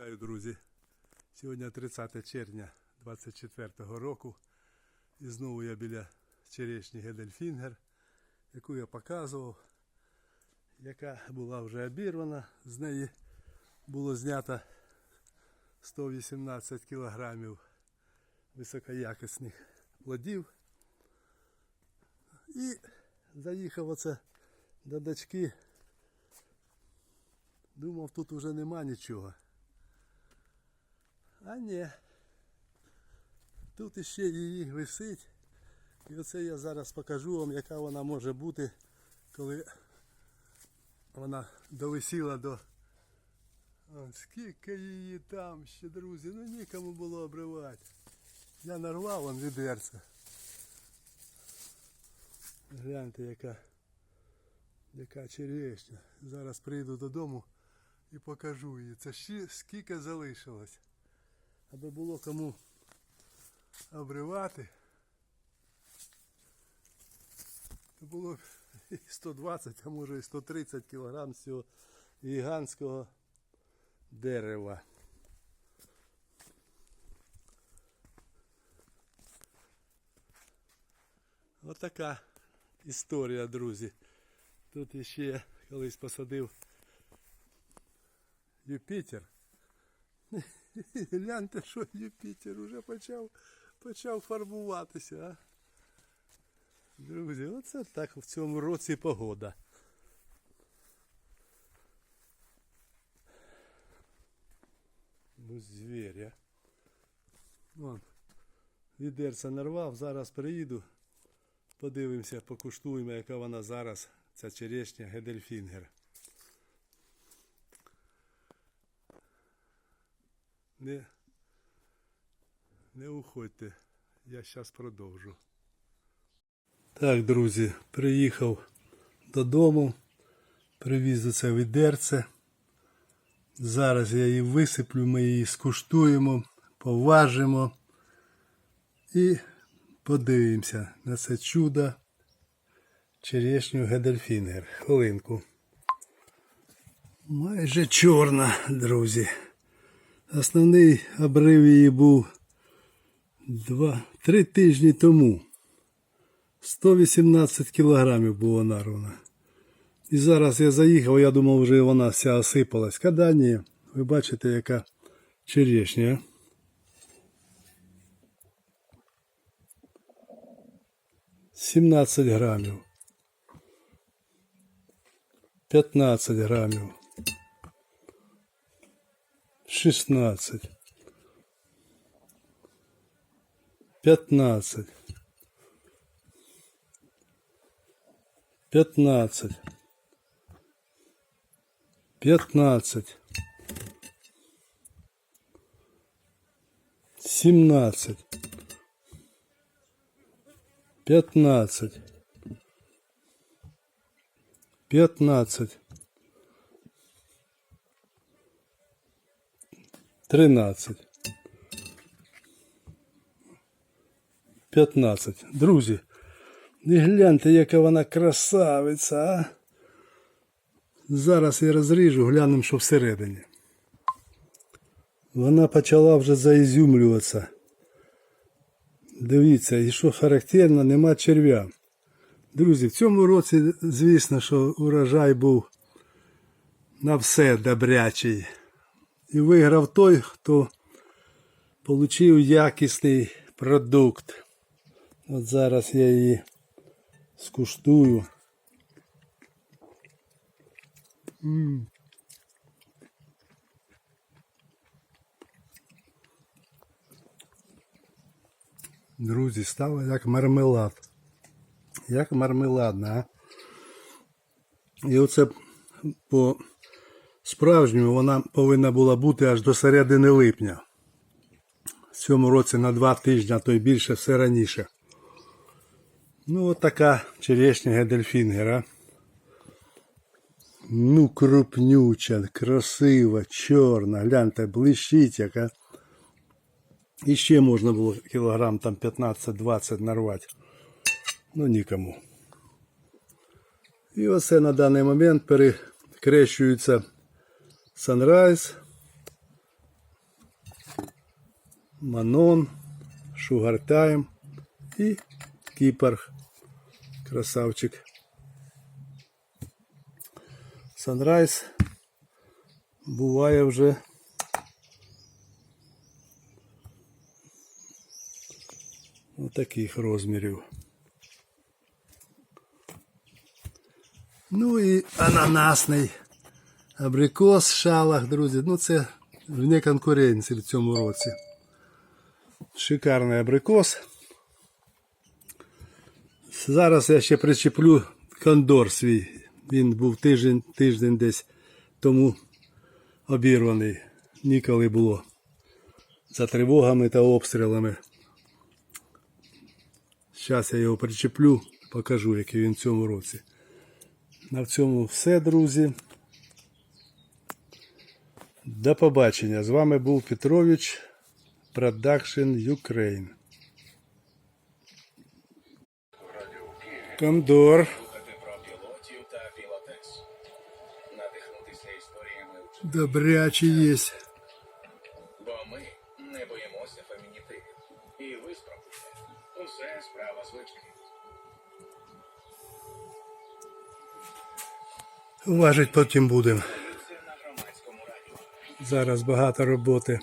Вітаю, друзі. Сьогодні 30 червня 24 року. І знову я біля черешні Гедельфінгер, яку я показував, яка була вже обірвана. З неї було знято 118 кілограмів високоякісних плодів. І заїхав оце до дочки. Думав, тут вже нема нічого. А ні. Тут іще її висить. І оце я зараз покажу вам, яка вона може бути, коли вона довисіла до. О, скільки її там ще, друзі, ну нікому було обривати. Я нарвав вон відерце. Гляньте, яка, яка черешня. Зараз прийду додому і покажу її. Це ще скільки залишилось. Аби було кому обривати. То було і 120, а може і 130 кілограм з цього гігантського дерева. Отака історія, друзі. Тут іще я колись посадив Юпітер. Гляньте, що Юпітер уже почав, почав фарбуватися, а? Друзі, оце так в цьому році погода. Ну, звіря. Вон, відерця нарвав, зараз приїду. Подивимося, покуштуємо, яка вона зараз, ця черешня Гедельфінгер. Не, не уходьте, я зараз продовжу. Так, друзі, приїхав додому, привіз оце відерце. Зараз я її висиплю, ми її скуштуємо, поважимо і подивимося на це чудо черешню Гедельфінгер. Хвилинку. Майже чорна, друзі. Основний обрив її був два, три тижні тому. 118 кілограмів було нарвано. І зараз я заїхав, я думав, вже вона вся осипалась. Когда ні, ви бачите, яка черешня. Сімнадцять грамів. 15 грамів. шестнадцать, пятнадцать, пятнадцать, пятнадцать, семнадцать, пятнадцать, пятнадцать 13. 15. Друзі, і гляньте, яка вона красавиця, а? Зараз я розріжу, глянемо, що всередині. Вона почала вже заізюмлюватися. Дивіться, і що характерно, нема черв'я. Друзі, в цьому році, звісно, що урожай був на все добрячий. І виграв той, хто отримав якісний продукт. От зараз я її скуштую. М. Друзі, стало як мармелад. Як мармеладна, а? І оце по справжньому вона повинна була бути аж до середини липня. В цьому році на два тижні, а то й більше все раніше. Ну, от така черешня Гедельфінгера. Ну, крупнюча, красива, чорна, гляньте, блищить яка. І ще можна було кілограм там 15-20 нарвати. Ну нікому. І оце на даний момент перекрещується Sunrise. Манон, Шугартайм і Кіпер. Красавчик. Санрайз буває вже таких розмірів. Ну і ананасний абрикос шалах, друзі. Ну це вне конкуренції в цьому році. Шикарний абрикос. Зараз я ще причеплю кондор свій. Він був тиждень, тиждень десь тому обірваний. Ніколи було. За тривогами та обстрілами. Зараз я його причеплю, покажу, який він в цьому році. На цьому все, друзі. До побачення. З вами був Петрович Production Ukraine. Історіями учнів. Добрячий. Бо ми не боїмося фемінітивів. І ви спробуйте. Усе справа звички. Важить потім будемо. Зараз багато роботи.